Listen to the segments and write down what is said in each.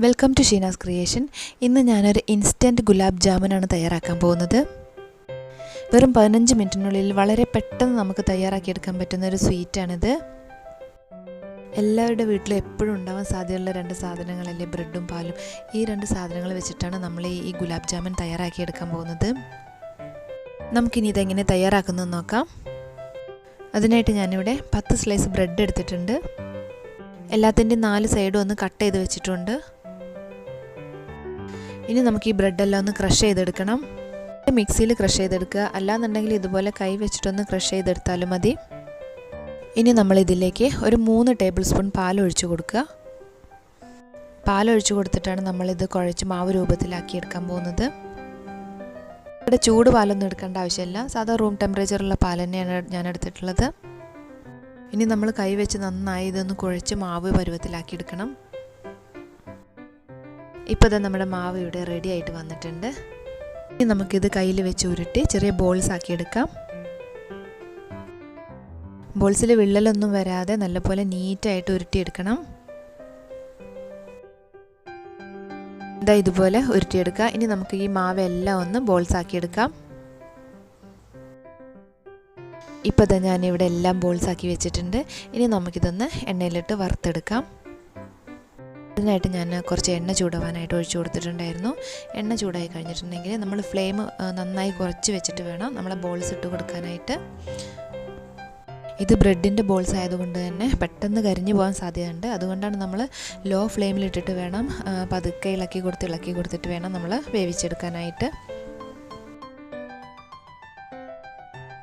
Welcome to Sheena's creation ഇന്ന് ഞാനൊരു instant gulab ജാമുനാണ് തയ്യാറാക്കാൻ പോകുന്നത്. വെറും പതിനഞ്ച് മിനിറ്റിനുള്ളിൽ വളരെ പെട്ടെന്ന് നമുക്ക് തയ്യാറാക്കിയെടുക്കാൻ പറ്റുന്ന ഒരു സ്വീറ്റാണിത് എല്ലാവരുടെ വീട്ടിലും എപ്പോഴും ഉണ്ടാവാൻ സാധ്യതയുള്ള രണ്ട് സാധനങ്ങളല്ലേ? ബ്രെഡും പാലും. ഈ രണ്ട് സാധനങ്ങൾ വെച്ചിട്ടാണ് നമ്മൾ ഈ ഗുലാബ് ജാമുൻ തയ്യാറാക്കിയെടുക്കാൻ പോകുന്നത്. നമുക്കിനി ഇതെങ്ങനെ തയ്യാറാക്കുന്നത് നോക്കാം. അതിനായിട്ട് ഞാനിവിടെ പത്ത് സ്ലൈസ് ബ്രെഡ് എടുത്തിട്ടുണ്ട്. എല്ലാത്തിന്റെയും നാല് സൈഡും ഒന്ന് കട്ട് ചെയ്ത് വെച്ചിട്ടുണ്ട്. ഇനി നമുക്ക് ഈ ബ്രെഡെല്ലാം ഒന്ന് ക്രഷ് ചെയ്തെടുക്കണം. മിക്സിയിൽ ക്രഷ് ചെയ്തെടുക്കുക. അല്ലാന്നുണ്ടെങ്കിൽ ഇതുപോലെ കൈ വെച്ചിട്ടൊന്ന് ക്രഷ് ചെയ്തെടുത്താലും മതി. ഇനി നമ്മൾ ഇതിലേക്ക് ഒരു മൂന്ന് ടേബിൾ സ്പൂൺ പാൽ ഒഴിച്ചു കൊടുക്കുക. പാൽ ഒഴിച്ചു കൊടുത്തിട്ടാണ് നമ്മളിത് കുഴച്ച് മാവ് രൂപത്തിലാക്കി എടുക്കാൻ പോകുന്നത്. ഇവിടെ ചൂട് പാലൊന്നും എടുക്കേണ്ട ആവശ്യമില്ല. സാധാ റൂം ടെമ്പറേച്ചറുള്ള പാൽ തന്നെയാണ് ഞാൻ എടുത്തിട്ടുള്ളത്. ഇനി നമ്മൾ കൈ വെച്ച് നന്നായി ഇതൊന്ന് കുഴച്ച് മാവ് പരുവത്തിലാക്കി എടുക്കണം. ഇപ്പോൾ ഇത് നമ്മുടെ മാവ് ഇവിടെ റെഡി ആയിട്ട് വന്നിട്ടുണ്ട്. ഇനി നമുക്കിത് കയ്യിൽ വെച്ച് ഉരുട്ടി ചെറിയ ബോൾസ് ആക്കി എടുക്കാം. ബോൾസിൽ വിള്ളലൊന്നും വരാതെ നല്ലപോലെ നീറ്റായിട്ട് ഉരുട്ടിയെടുക്കണം. ഇതാ ഇതുപോലെ ഉരുട്ടിയെടുക്കുക. ഇനി നമുക്ക് ഈ മാവ് എല്ലാം ഒന്ന് ബോൾസ് ആക്കിയെടുക്കാം ഇപ്പോൾ ഇതാ ഞാനിവിടെ എല്ലാം ബോൾസ് ആക്കി വെച്ചിട്ടുണ്ട്. ഇനി നമുക്കിതൊന്ന് എണ്ണയിലിട്ട് വറുത്തെടുക്കാം. അതിനായിട്ട് ഞാൻ കുറച്ച് എണ്ണ ചൂടാവാനായിട്ട് ഒഴിച്ചു കൊടുത്തിട്ടുണ്ടായിരുന്നു. എണ്ണ ചൂടായി കഴിഞ്ഞിട്ടുണ്ടെങ്കിൽ നമ്മൾ ഫ്ലെയിം നന്നായി കുറച്ച് വെച്ചിട്ട് വേണം നമ്മളെ ബോൾസ് ഇട്ട് കൊടുക്കാനായിട്ട്. ഇത് ബ്രെഡിന്റെ ബോൾസ് ആയതുകൊണ്ട് തന്നെ പെട്ടെന്ന് കരിഞ്ഞു പോകാൻ സാധ്യതയുണ്ട്. അതുകൊണ്ടാണ് നമ്മൾ ലോ ഫ്ലെയിമിലിട്ടിട്ട് വേണം പതുക്കെ ഇളക്കി കൊടുത്ത് ഇളക്കി കൊടുത്തിട്ട് വേണം നമ്മൾ വേവിച്ചെടുക്കാനായിട്ട്.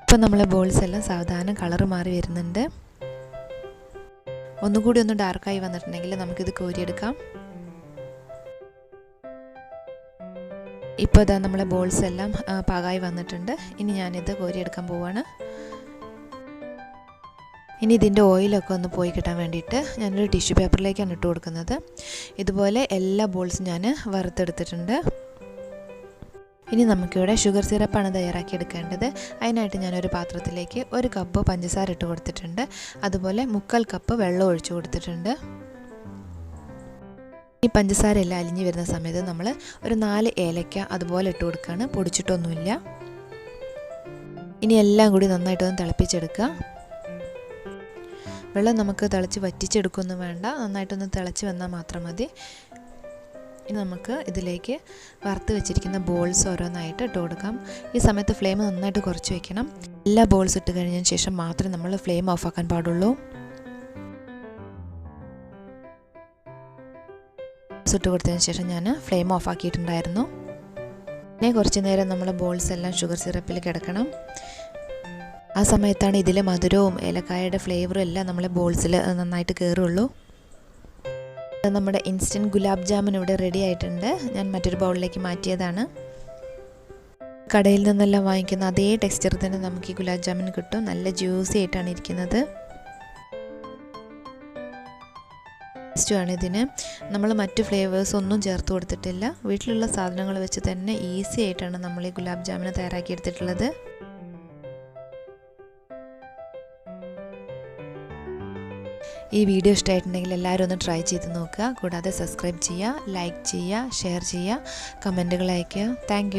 ഇപ്പം നമ്മളെ ബോൾസ് എല്ലാം സാവധാനം കളറ് മാറി വരുന്നുണ്ട്. ഒന്നുകൂടി ഒന്ന് ഡാർക്കായി വന്നിട്ടുണ്ടെങ്കിൽ നമുക്കിത് കോരിയെടുക്കാം. ഇപ്പോൾ ഇതാ നമ്മളെ ബോൾസ് എല്ലാം പാകമായി വന്നിട്ടുണ്ട്. ഇനി ഞാനിത് കോരിയെടുക്കാൻ പോവാണ്. ഇനി ഇതിന്റെ ഓയിലൊക്കെ ഒന്ന് പോയി കിട്ടാൻ വേണ്ടിയിട്ട് ഞാനൊരു ടിഷ്യൂ പേപ്പറിലേക്കാണ് ഇട്ട് കൊടുക്കുന്നത്. ഇതുപോലെ എല്ലാ ബോൾസും ഞാൻ വറുത്തെടുത്തിട്ടുണ്ട്. ഇനി നമുക്കിവിടെ ഷുഗർ സിറപ്പാണ് തയ്യാറാക്കി എടുക്കേണ്ടത്. അതിനായിട്ട് ഞാനൊരു പാത്രത്തിലേക്ക് ഒരു കപ്പ് പഞ്ചസാര ഇട്ട് കൊടുത്തിട്ടുണ്ട്. അതുപോലെ മുക്കാൽ കപ്പ് വെള്ളം ഒഴിച്ചു കൊടുത്തിട്ടുണ്ട്. ഈ പഞ്ചസാര എല്ലാം അലിഞ്ഞു വരുന്ന സമയത്ത് നമ്മൾ ഒരു നാല് ഏലക്ക അതുപോലെ ഇട്ട് കൊടുക്കുകയാണ് പൊടിച്ചിട്ടൊന്നുമില്ല. ഇനി എല്ലാം കൂടി നന്നായിട്ടൊന്ന് തിളപ്പിച്ചെടുക്കുക. വെള്ളം നമുക്ക് തിളച്ച് വറ്റിച്ചെടുക്കൊന്നും വേണ്ട. നന്നായിട്ടൊന്ന് തിളച്ച് വന്നാൽ മാത്രം മതി. ഇനി നമുക്ക് ഇതിലേക്ക് വറുത്ത് വെച്ചിരിക്കുന്ന ബോൾസ് ഓരോന്നായിട്ട് ഇട്ട് കൊടുക്കാം. ഈ സമയത്ത് ഫ്ലെയിം നന്നായിട്ട് കുറച്ച് വെക്കണം. എല്ലാ ബോൾസ് ഇട്ട് കഴിഞ്ഞതിന് ശേഷം മാത്രമേ നമ്മൾ ഫ്ലെയിം ഓഫ് ആക്കാൻ പാടുള്ളൂ. ഇട്ട് കൊടുത്തതിന് ശേഷം ഞാൻ ഫ്ലെയിം ഓഫ് ആക്കിയിട്ടുണ്ടായിരുന്നു. പിന്നെ കുറച്ച് നേരം നമ്മൾ ബോൾസ് എല്ലാം ഷുഗർ സിറപ്പിൽ കിടക്കണം. ആ സമയത്താണ് ഇതിലെ മധുരവും ഏലക്കായയുടെ ഫ്ലേവറും എല്ലാം നമ്മളെ ബോൾസിൽ നന്നായിട്ട് കയറുള്ളൂ നമ്മുടെ ഇൻസ്റ്റന്റ് ഗുലാബ് ജാമുൻ ഇവിടെ റെഡി ആയിട്ടുണ്ട്. ഞാൻ മറ്റൊരു ബൗളിലേക്ക് മാറ്റിയതാണ്. കടയിൽ നിന്നെല്ലാം വാങ്ങിക്കുന്ന അതേ ടെക്സ്ചർ തന്നെ നമുക്ക് ഈ ഗുലാബ് ജാമുൻ കിട്ടും. നല്ല ജ്യൂസി ആയിട്ടാണ് ഇരിക്കുന്നത്. ടേസ്റ്റുമാണ് ഇതിന്. നമ്മൾ മറ്റ് ഫ്ലേവേഴ്സ് ഒന്നും ചേർത്ത് കൊടുത്തിട്ടില്ല. വീട്ടിലുള്ള സാധനങ്ങൾ വെച്ച് തന്നെ ഈസി ആയിട്ടാണ് നമ്മൾ ഈ ഗുലാബ് ജാമുൻ തയ്യാറാക്കിയെടുത്തിട്ടുള്ളത് ഈ വീഡിയോ ഇഷ്ടമായിട്ടുണ്ടെങ്കിൽ എല്ലാവരും ഒന്ന് ട്രൈ ചെയ്ത് നോക്കുക. കൂടാതെ സബ്സ്ക്രൈബ് ചെയ്യുക ലൈക്ക് ചെയ്യുക ഷെയർ ചെയ്യുക കമന്റുകൾ അയയ്ക്കുക. താങ്ക്